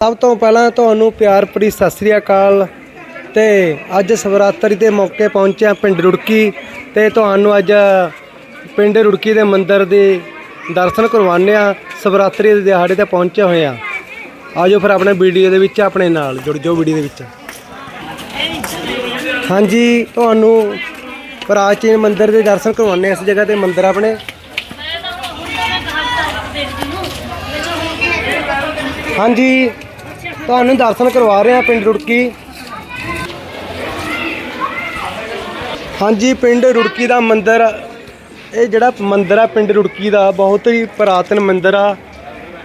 ਸਭ ਤੋਂ ਪਹਿਲਾਂ ਤੁਹਾਨੂੰ ਪਿਆਰ ਭਰੀ ਸਤਿ ਸ੍ਰੀ ਅਕਾਲ ਤੇ ਅੱਜ ਸ਼ਿਵਰਾਤਰੀ ਦੇ ਮੌਕੇ ਪਹੁੰਚਿਆ ਪਿੰਡ ਰੁੜਕੀ ਤੇ ਤੁਹਾਨੂੰ ਅੱਜ ਪਿੰਡ ਰੁੜਕੀ ਦੇ ਮੰਦਿਰ ਦੇ ਦਰਸ਼ਨ ਕਰਵਾਉਂਦੇ ਆ ਸ਼ਿਵਰਾਤਰੀ ਦੇ ਦਿਹਾੜੇ ਤੇ ਪਹੁੰਚੇ ਹੋਏ ਆ ਆਜੋ ਫਿਰ ਆਪਣੇ ਵੀਡੀਓ ਦੇ ਵਿੱਚ, ਆਪਣੇ ਨਾਲ ਜੁੜ ਜਾਓ ਵੀਡੀਓ ਦੇ ਵਿੱਚ। ਹਾਂਜੀ, ਤੁਹਾਨੂੰ ਪ੍ਰਾਚੀਨ ਮੰਦਿਰ ਦੇ ਦਰਸ਼ਨ ਕਰਵਾਉਂਦੇ ਆ ਇਸ ਜਗ੍ਹਾ ਤੇ ਮੰਦਿਰ ਆਪਣੇ। ਹਾਂਜੀ। ਤੁਹਾਨੂੰ ਦਰਸ਼ਨ ਕਰਵਾ ਰਹੇ ਆ ਪਿੰਡ ਰੁੜਕੀ। ਹਾਂਜੀ, ਪਿੰਡ ਰੁੜਕੀ ਦਾ ਮੰਦਿਰ, ਇਹ ਜਿਹੜਾ ਮੰਦਿਰ ਆ ਪਿੰਡ ਰੁੜਕੀ ਦਾ, ਬਹੁਤ ਹੀ ਪੁਰਾਤਨ ਮੰਦਿਰ ਆ।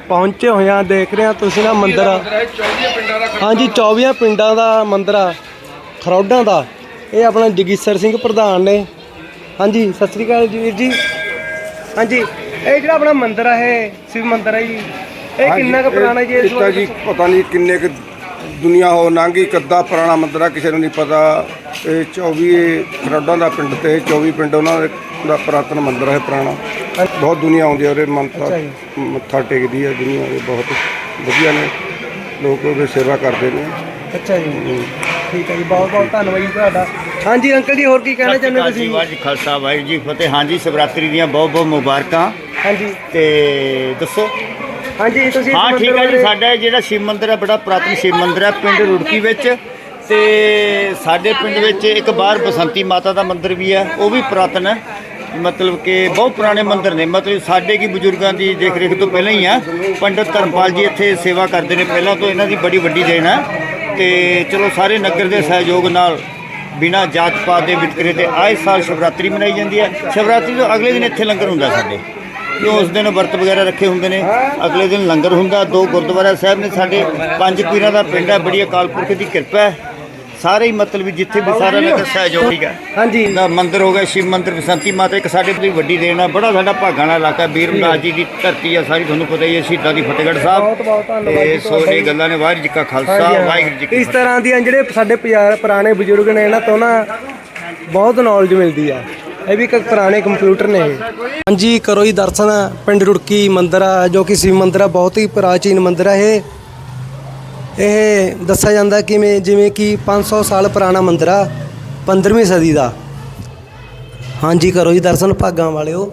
ਪਹੁੰਚੇ ਹੋਏ ਆ ਦੇਖ ਰਹੇ ਆ ਤੁਸੀਂ ਨਾ ਮੰਦਿਰ ਹਾਂਜੀ 24 ਪਿੰਡਾਂ ਦਾ ਮੰਦਿਰ ਆ, ਖਰੌਡਾਂ ਦਾ। ਇਹ ਆਪਣਾ ਜਗੀਸਰ ਸਿੰਘ ਪ੍ਰਧਾਨ ਨੇ। ਹਾਂਜੀ, ਸਤਿ ਸ੍ਰੀ ਅਕਾਲ ਜੀ ਵੀਰ ਜੀ। ਹਾਂਜੀ, ਇਹ ਜਿਹੜਾ ਆਪਣਾ ਮੰਦਿਰ ਆ, ਇਹ ਸ਼ਿਵ ਮੰਦਿਰ ਹੈ ਜੀ। ਇਹ ਕਿੰਨਾ ਕੁ ਪੁਰਾਣਾ ਜੀ ਇਸ ਤਾਂ ਜੀ ਪਤਾ ਨਹੀਂ ਕਿੰਨੇ ਕੁ ਦੁਨੀਆ ਹੋ ਲੰਘੀ ਕੱਦਾ ਪੁਰਾਣਾ ਮੰਦਿਰ ਆ ਕਿਸੇ ਨੂੰ ਨਹੀਂ ਪਤਾ। ਇਹ 24 ਖਰੋਡਾਂ ਦਾ ਪਿੰਡ ਤੇ 24 ਪਿੰਡ ਉਹਨਾਂ ਦੇ ਪੁਰਾਤਨ ਮੰਦਿਰ ਹੈ ਪੁਰਾਣਾ। ਬਹੁਤ ਦੁਨੀਆ ਆਉਂਦੀ ਹੈ ਉਹਦੇ ਜੀ। ਮੱਥਾ ਟੇਕਦੀ ਹੈ ਦੁਨੀਆ ਦੇ ਬਹੁਤ ਵਧੀਆ ਨੇ। ਲੋਕ ਉਹਦੀ ਸੇਵਾ ਕਰਦੇ ਨੇ। ਅੱਛਾ ਜੀ। ਠੀਕ ਹੈ ਜੀ ਬਹੁਤ ਬਹੁਤ ਧੰਨਵਾਦ ਜੀ ਤੁਹਾਡਾ। ਹਾਂਜੀ ਅੰਕਲ ਜੀ ਹੋਰ ਕੀ ਕਹਿਣਾ ਚਾਹੁੰਦੇ ਜੀ ਤੁਸੀਂ? ਵਾਹਿਗੁਰੂ ਜੀ ਖਾਲਸਾ ਵਾਹਿਗੁਰੂ ਜੀ ਫਤਿਹ। ਹਾਂਜੀ ਸ਼ਿਵਰਾਤਰੀ ਦੀਆਂ ਬਹੁਤ ਬਹੁਤ ਮੁਬਾਰਕਾਂ। ਹਾਂਜੀ। ਤੇ ਦੱਸੋ ਹਾਂਜੀ ਤੁਸੀਂ ਹਾਂ ਠੀਕ ਹੈ ਜੀ ਸਾਡਾ ਜਿਹੜਾ ਸ਼ਿਵ ਮੰਦਿਰ ਹੈ ਬੜਾ ਪ੍ਰਾਤਨ ਸ਼ਿਵ ਮੰਦਿਰ ਹੈ ਪਿੰਡ ਰੁੜਕੀ ਵਿੱਚ। ਤੇ ਸਾਡੇ ਪਿੰਡ ਵਿੱਚ ਇੱਕ ਬਾਹਰ ਬਸੰਤੀ ਮਾਤਾ ਦਾ ਮੰਦਿਰ ਵੀ ਹੈ ਉਹ ਵੀ ਪੁਰਾਤਨ ਹੈ। ਮਤਲਬ ਕਿ ਬਹੁਤ ਪੁਰਾਣੇ ਮੰਦਿਰ ਨੇ ਮਤਲਬ ਸਾਡੇ ਕੀ ਬਜ਼ੁਰਗਾਂ ਦੀ ਦੇਖ ਰੇਖ ਤੋਂ ਪਹਿਲਾਂ ਹੀ ਆ। ਪੰਡਤ ਧਰਮਪਾਲ ਜੀ ਇੱਥੇ ਸੇਵਾ ਕਰਦੇ ਨੇ ਪਹਿਲਾਂ ਤੋਂ ਇਹਨਾਂ ਦੀ ਬੜੀ ਵੱਡੀ ਦੇਣ ਹੈ। ਤੇ ਚਲੋ ਸਾਰੇ ਨਗਰ ਦੇ ਸਹਿਯੋਗ ਨਾਲ ਬਿਨਾਂ ਜਾਤ ਪਾਤ ਦੇ ਵਿਤਕਰੇ ਤੇ ਆਏ ਸਾਲ ਸ਼ਿਵਰਾਤਰੀ ਮਨਾਈ ਜਾਂਦੀ ਹੈ। ਸ਼ਿਵਰਾਤਰੀ ਤੋਂ ਅਗਲੇ ਦਿਨ ਇੱਥੇ ਲੰਗਰ ਹੁੰਦਾ ਸਾਡੇ। ਕਿ ਉਸ ਦਿਨ ਵਰਤ ਵਗੈਰਾ ਰੱਖੇ ਹੁੰਦੇ ਨੇ ਅਗਲੇ ਦਿਨ ਲੰਗਰ ਹੁੰਦਾ ਦੋ ਗੁਰਦੁਆਰਾ ਸਾਹਿਬ ਨੇ ਸਾਡੇ ਪੰਜ ਪੀਰਾਂ ਦਾ ਪਿੰਡ ਹੈ ਬੜੀ ਅਕਾਲ ਪੁਰਖ ਦੀ ਕਿਰਪਾ ਹੈ। ਸਾਰੇ ਹੀ ਮਤਲਬ ਜਿੱਥੇ ਵੀ ਸਾਰਾ ਨਗਰ ਸਹਿਯੋਗ ਠੀਕ ਹੈ। ਹਾਂਜੀ। ਦਾ ਮੰਦਿਰ ਹੋ ਗਿਆ ਸ਼ਿਵ ਮੰਦਿਰ ਬਸੰਤੀ ਮਾਤਾ ਇੱਕ ਸਾਡੇ ਬੜੀ ਵੱਡੀ ਦੇਣ ਹੈ। ਬੜਾ ਸਾਡਾ ਭਾਗਾਂ ਵਾਲਾ ਇਲਾਕਾ ਵੀਰ ਮਹਾਰਾਜ ਜੀ ਦੀ ਧਰਤੀ ਹੈ ਸਾਰੀ ਤੁਹਾਨੂੰ ਪਤਾ ਹੀ ਹੈ ਸ਼ਹੀਦਾਂ ਦੀ ਫਤਿਹਗੜ੍ਹ ਸਾਹਿਬ। ਬਹੁਤ ਧੰਨਵਾਦ ਤੇ ਜੀ ਸੋ ਤੁਹਾਡਾ ਇਹ ਜੀ। ਗੱਲਾਂ ਨੇ ਵਾਹਿਗੁਰੂ ਜੀ ਕਾ ਖਾਲਸਾ। ਵਾਹਿਗੁਰੂ ਜੀ ਕੀ ਇਸ ਤਰ੍ਹਾਂ ਦੀਆਂ ਜਿਹੜੇ ਸਾਡੇ ਪਿਆਰ ਪੁਰਾਣੇ ਬਜ਼ੁਰਗ ਨੇ ਇਹਨਾਂ ਤੋਂ ਨਾ ਬਹੁਤ ਨੌਲੇਜ ਮਿਲਦੀ ਆ। ਇਹ ਵੀ ਇੱਕ ਪੁਰਾਣੇ ਕੰਪਿਊਟਰ ਨੇ ਹਾਂਜੀ ਕਰੋ ਜੀ ਦਰਸ਼ਨ ਪਿੰਡ ਰੁੜਕੀ ਮੰਦਿਰ ਆ, ਜੋ ਕਿ ਸ਼ਿਵ ਮੰਦਿਰ ਆ, ਬਹੁਤ ਹੀ ਪ੍ਰਾਚੀਨ ਮੰਦਿਰ ਆ ਇਹ। ਇਹ ਦੱਸਿਆ ਜਾਂਦਾ ਕਿਵੇਂ, ਜਿਵੇਂ ਕਿ 500 ਸਾਲ ਪੁਰਾਣਾ ਮੰਦਿਰ ਆ 15ਵੀਂ ਸਦੀ ਦਾ। ਹਾਂਜੀ ਕਰੋ ਜੀ ਦਰਸ਼ਨ ਭਾਗਾਂ ਵਾਲਿਓ,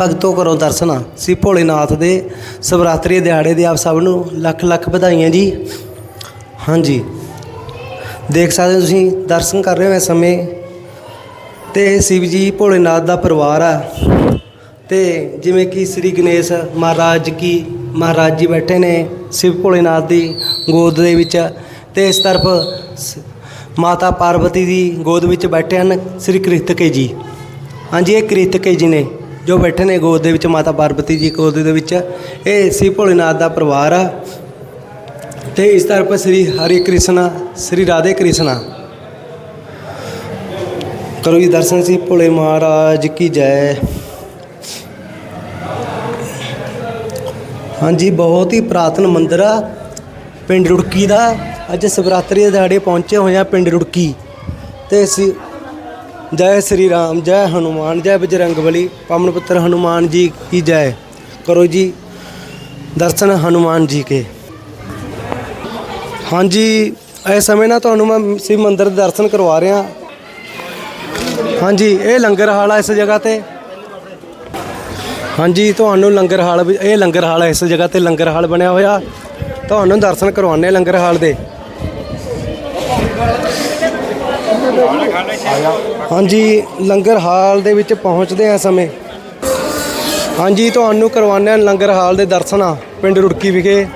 ਭਗਤੋ ਕਰੋ ਦਰਸ਼ਨ ਸ਼੍ਰੀ ਭੋਲੇਨਾਥ ਦੇ ਸ਼ਿਵਰਾਤਰੀ ਦਿਹਾੜੇ ਦੇ ਆਪ ਸਭ ਨੂੰ ਲੱਖ ਲੱਖ ਵਧਾਈਆਂ ਜੀ। ਹਾਂਜੀ। ਦੇਖ ਸਕਦੇ ਹੋ ਤੁਸੀਂ, ਦਰਸ਼ਨ ਕਰ ਰਹੇ ਹੋ ਇਸ ਸਮੇਂ। ਤੇ ਇਹ ਸ਼ਿਵ ਜੀ ਭੋਲੇਨਾਥ ਦਾ ਪਰਿਵਾਰ ਆ। ਤੇ ਜਿਵੇਂ ਕਿ ਸ੍ਰੀ ਗਣੇਸ਼ ਮਹਾਰਾਜ ਕੀ ਮਹਾਰਾਜ ਜੀ ਬੈਠੇ ਨੇ ਸ਼ਿਵ ਭੋਲੇਨਾਥ ਦੀ ਗੋਦ ਦੇ ਵਿੱਚ ਤੇ ਇਸ ਤਰਫ ਸ- ਮਾਤਾ ਪਾਰਵਤੀ ਦੀ ਗੋਦ ਵਿੱਚ ਬੈਠੇ ਹਨ ਸ੍ਰੀ ਕ੍ਰਿਤਕੇ ਜੀ। ਹਾਂਜੀ, ਇਹ ਕ੍ਰਿਤਕੇ ਜੀ ਨੇ ਜੋ ਬੈਠੇ ਨੇ ਗੋਦ ਦੇ ਵਿੱਚ ਮਾਤਾ ਪਾਰਵਤੀ ਜੀ ਗੋਦ ਦੇ ਵਿੱਚ। ਇਹ ਸ਼ਿਵ ਭੋਲੇਨਾਥ ਦਾ ਪਰਿਵਾਰ ਆ। ਤੇ ਇਸ ਤਰਫ ਸ੍ਰੀ ਹਰੀ ਕ੍ਰਿਸ਼ਨ ਸ੍ਰੀ ਰਾਧੇ ਕ੍ਰਿਸ਼ਨ। ਕਰੋ ਜੀ ਦਰਸ਼ਨ ਸੀ ਭੋਲੇ ਮਹਾਰਾਜ ਕੀ ਜੈ। ਹਾਂਜੀ, ਬਹੁਤ ਹੀ ਪ੍ਰਾਤਨ ਮੰਦਿਰ ਆ, ਪਿੰਡ ਰੁੜਕੀ ਦਾ। ਅੱਜ ਸ਼ਿਵਰਾਤਰੀ ਦੇ ਦਿਹਾੜੇ ਪਹੁੰਚੇ ਹੋਏ ਆ ਪਿੰਡ ਰੁੜਕੀ। ਤੇ ਅਸੀਂ ਜੈ ਸ੍ਰੀ ਰਾਮ, ਜੈ ਹਨੂਮਾਨ, ਜੈ ਬਜਰੰਗਬਲੀ, ਪਵਨ ਪੁੱਤਰ ਹਨੂਮਾਨ ਜੀ ਕੀ ਜੈ। ਕਰੋ ਜੀ ਦਰਸ਼ਨ ਹਨੂਮਾਨ ਜੀ ਕੇ। ਹਾਂਜੀ, ਇਸ ਸਮੇਂ ਨਾ ਤੁਹਾਨੂੰ ਮੈਂ ਸ਼ਿਵ ਮੰਦਿਰ ਦੇ ਦਰਸ਼ਨ ਕਰਵਾ ਰਿਹਾ। ਹਾਂਜੀ, ਇਹ ਲੰਗਰ ਹਾਲ ਆ ਇਸ ਜਗ੍ਹਾ ਤੇ। ਹਾਂਜੀ, ਤੁਹਾਨੂੰ ਲੰਗਰ ਹਾਲ ਵੀ ਇਹ ਲੰਗਰ ਹਾਲ ਆ ਇਸ ਜਗ੍ਹਾ ਤੇ, ਲੰਗਰ ਹਾਲ ਬਣਿਆ ਹੋਇਆ। ਤੁਹਾਨੂੰ ਦਰਸ਼ਨ ਕਰਵਾਉਣੇ ਲੰਗਰ ਹਾਲ ਦੇ। ਹਾਂਜੀ, ਲੰਗਰ ਹਾਲ ਦੇ ਵਿੱਚ ਪਹੁੰਚਦੇ ਆ ਸਮੇਂ। ਹਾਂਜੀ, ਤੁਹਾਨੂੰ ਕਰਵਾਉਂਦੇ ਹਾਂ ਲੰਗਰ ਹਾਲ ਦੇ ਦਰਸ਼ਨ ਆ, ਪਿੰਡ ਰੁੜਕੀ ਵਿਖੇ।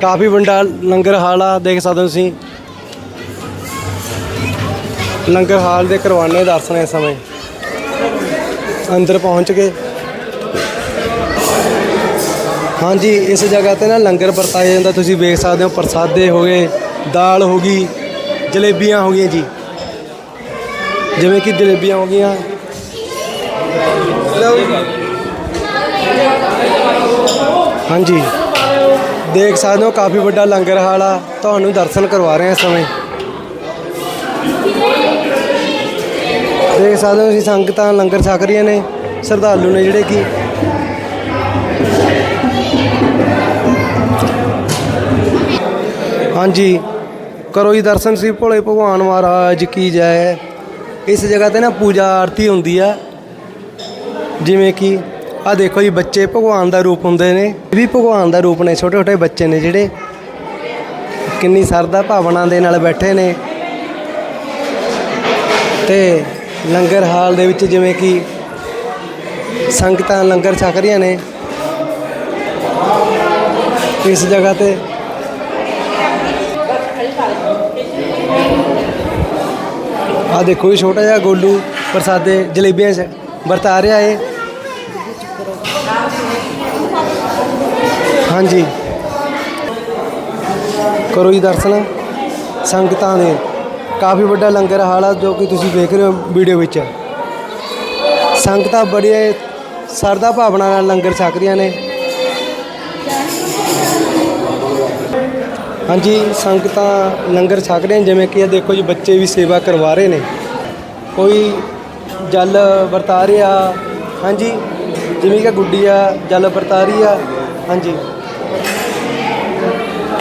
ਕਾਫੀ ਵੱਡਾ ਲੰਗਰ ਹਾਲ ਆ, ਦੇਖ ਸਕਦੇ ਹੋ ਤੁਸੀਂ। ਲੰਗਰ ਹਾਲ ਦੇ ਕਰਵਾਨੇ ਦਰਸ਼ਨ ਇਸ ਸਮੇਂ। ਅੰਦਰ ਪਹੁੰਚ ਕੇ ਹਾਂਜੀ, ਇਸ ਜਗ੍ਹਾ ਤੇ ਨਾ ਲੰਗਰ ਵਰਤਾਇਆ ਜਾਂਦਾ, ਤੁਸੀਂ ਵੇਖ ਸਕਦੇ ਹੋ, ਪ੍ਰਸਾਦੇ ਹੋ ਗਏ, ਦਾਲ ਹੋ ਗਈ, ਜਲੇਬੀਆਂ ਹੋ ਗਈਆਂ ਜੀ। ਜਿਵੇਂ ਕਿ ਜਲੇਬੀਆਂ ਹੋ ਗਈਆਂ। ਹਾਂਜੀ। ਦੇਖ ਸਕਦੇ ਹੋ, ਕਾਫੀ ਵੱਡਾ ਲੰਗਰ ਹਾਲ ਆ। ਤੁਹਾਨੂੰ ਦਰਸ਼ਨ ਕਰਵਾ ਰਹੇ ਹਾਂ ਇਸ ਸਮੇਂ। ਦੇਖ ਸਕਦੇ ਹੋ ਤੁਸੀਂ ਸੰਗਤਾਂ, ਲੰਗਰ ਛਕ ਰਹੀਆਂ ਨੇ, ਸ਼ਰਧਾਲੂ ਨੇ ਜਿਹੜੇ ਕਿ ਹਾਂਜੀ, ਕਰੋ ਜੀ ਦਰਸ਼ਨ ਸੀ ਭੋਲੇ ਭਗਵਾਨ ਮਹਾਰਾਜ ਕੀ ਜੈ। ਇਸ ਜਗ੍ਹਾ ਤੇ ਨਾ ਪੂਜਾ ਆਰਤੀ ਹੁੰਦੀ ਆ, ਜਿਵੇਂ ਕਿ ਆ ਦੇਖੋ ਜੀ, ਬੱਚੇ ਭਗਵਾਨ ਦਾ ਰੂਪ ਹੁੰਦੇ ਨੇ, ਇਹ ਵੀ ਭਗਵਾਨ ਦਾ ਰੂਪ ਨੇ ਛੋਟੇ ਛੋਟੇ ਬੱਚੇ ਨੇ ਜਿਹੜੇ ਕਿੰਨੀ ਸਰਦਾ ਭਾਵਨਾ ਦੇ ਨਾਲ ਬੈਠੇ ਨੇ। ਤੇ ਲੰਗਰ ਹਾਲ ਦੇ ਵਿੱਚ ਜਿਵੇਂ ਕਿ ਸੰਗਤਾਂ ਲੰਗਰ ਛਕ ਰਹੀਆਂ ਨੇ। ਇਸ ਜਗ੍ਹਾ ਤੇ ਆ ਦੇਖੋ ਇਹ ਛੋਟਾ ਜਿਹਾ ਗੋਲੂ ਪ੍ਰਸਾਦੇ ਜਲੇਬੀਆਂ ਚ ਵਰਤਾ ਰਿਹਾ ਏ ਹਾਂਜੀ। ਕਰੋ ਜੀ ਦਰਸ਼ਨ ਸੰਗਤਾਂ ਦੇ। ਕਾਫੀ ਵੱਡਾ ਲੰਗਰ ਹਾਲ ਆ ਜੋ ਕਿ ਤੁਸੀਂ ਵੇਖ ਰਹੇ ਹੋ ਵੀਡੀਓ ਵਿੱਚ। ਸੰਗਤਾਂ ਬੜੇ ਸਰਦਾ ਭਾਵਨਾ ਨਾਲ ਲੰਗਰ ਛਕ ਨੇ। ਹਾਂਜੀ, ਸੰਗਤਾਂ ਲੰਗਰ ਛਕ ਰਹੇ ਨੇ, ਜਿਵੇਂ ਕਿ ਇਹ ਦੇਖੋ ਜੀ, ਬੱਚੇ ਵੀ ਸੇਵਾ ਕਰਵਾ ਰਹੇ ਨੇ। ਕੋਈ ਜਲ ਵਰਤਾ ਰਿਹਾ, ਹਾਂਜੀ, ਜਿਵੇਂ ਕਿ ਗੁੱਡੀਆ ਜਲ ਵਰਤਾ ਰਹੀ ਆ, ਹਾਂਜੀ।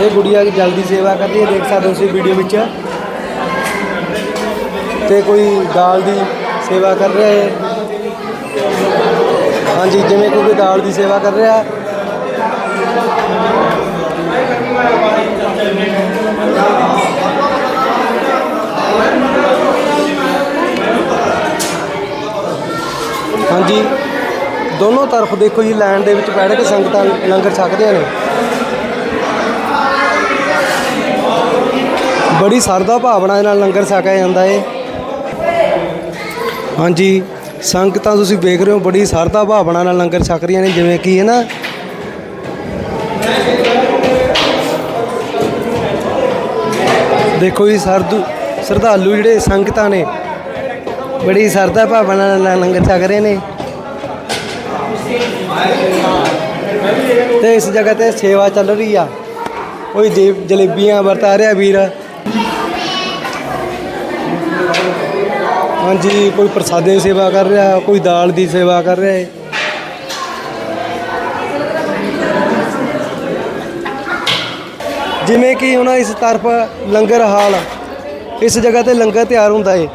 ਇਹ ਗੁੱਡੀਆ ਜਲਦੀ ਸੇਵਾ ਕਰਦੀ ਹੈ, ਦੇਖ ਸਕਦੇ ਹੋ ਤੁਸੀਂ ਵੀਡੀਓ ਵਿੱਚ। ਤੇ ਕੋਈ ਦਾਲ ਦੀ ਸੇਵਾ ਕਰ ਰਿਹਾ ਹੈ? ਹਾਂਜੀ, ਜਿਵੇਂ ਕੋਈ ਦਾਲ ਦੀ ਸੇਵਾ ਕਰ ਰਿਹਾ ਹਾਂਜੀ, ਦੋਨੋਂ ਤਰਫ ਦੇਖੋ ਜੀ, ਲਾਈਨ ਦੇ ਵਿੱਚ ਬੈਠ ਕੇ ਸੰਗਤਾਂ ਲੰਗਰ ਛਕਦੀਆਂ ਨੇ। ਬੜੀ ਸਰਦਾ ਭਾਵਨਾ ਦੇ ਨਾਲ ਲੰਗਰ ਛਕਿਆ ਜਾਂਦਾ ਏ। ਹਾਂਜੀ, ਸੰਗਤਾਂ ਤੁਸੀਂ ਵੇਖ ਰਹੇ ਹੋ ਬੜੀ ਸਰਦਾ ਭਾਵਨਾ ਨਾਲ ਲੰਗਰ ਛਕ ਰਹੀਆਂ ਨੇ, ਜਿਵੇਂ ਕਿ ਹੈ ਨਾ? ਦੇਖੋ ਜੀ ਸਰਦੂ ਸ਼ਰਧਾਲੂ ਜਿਹੜੇ ਸੰਗਤਾਂ ਨੇ, ਬੜੀ ਸਰਦਾ ਭਾਵਨਾ ਨਾਲ ਲੰਗਰ ਛਕ ਰਹੇ ਨੇ। ਤੇ ਇਸ ਜਗ੍ਹਾ ਤੇ ਸੇਵਾ ਚੱਲ ਰਹੀ ਆ। ਕੋਈ ਦੇ ਜਲੇਬੀਆਂ ਵਰਤਾ ਰਿਹਾ ਵੀਰ। ਹਾਂਜੀ, ਕੋਈ ਪ੍ਰਸਾਦੇ ਦੀ ਸੇਵਾ ਕਰ ਰਿਹਾ, ਕੋਈ ਦਾਲ ਦੀ ਸੇਵਾ ਕਰ ਰਿਹਾ ਹੈ ਜਿਵੇਂ ਕਿ ਹੁਣ ਇਸ ਤਰਫ ਲੰਗਰ ਹਾਲ, ਇਸ ਜਗ੍ਹਾ ਤੇ ਲੰਗਰ ਤਿਆਰ ਹੁੰਦਾ ਏ।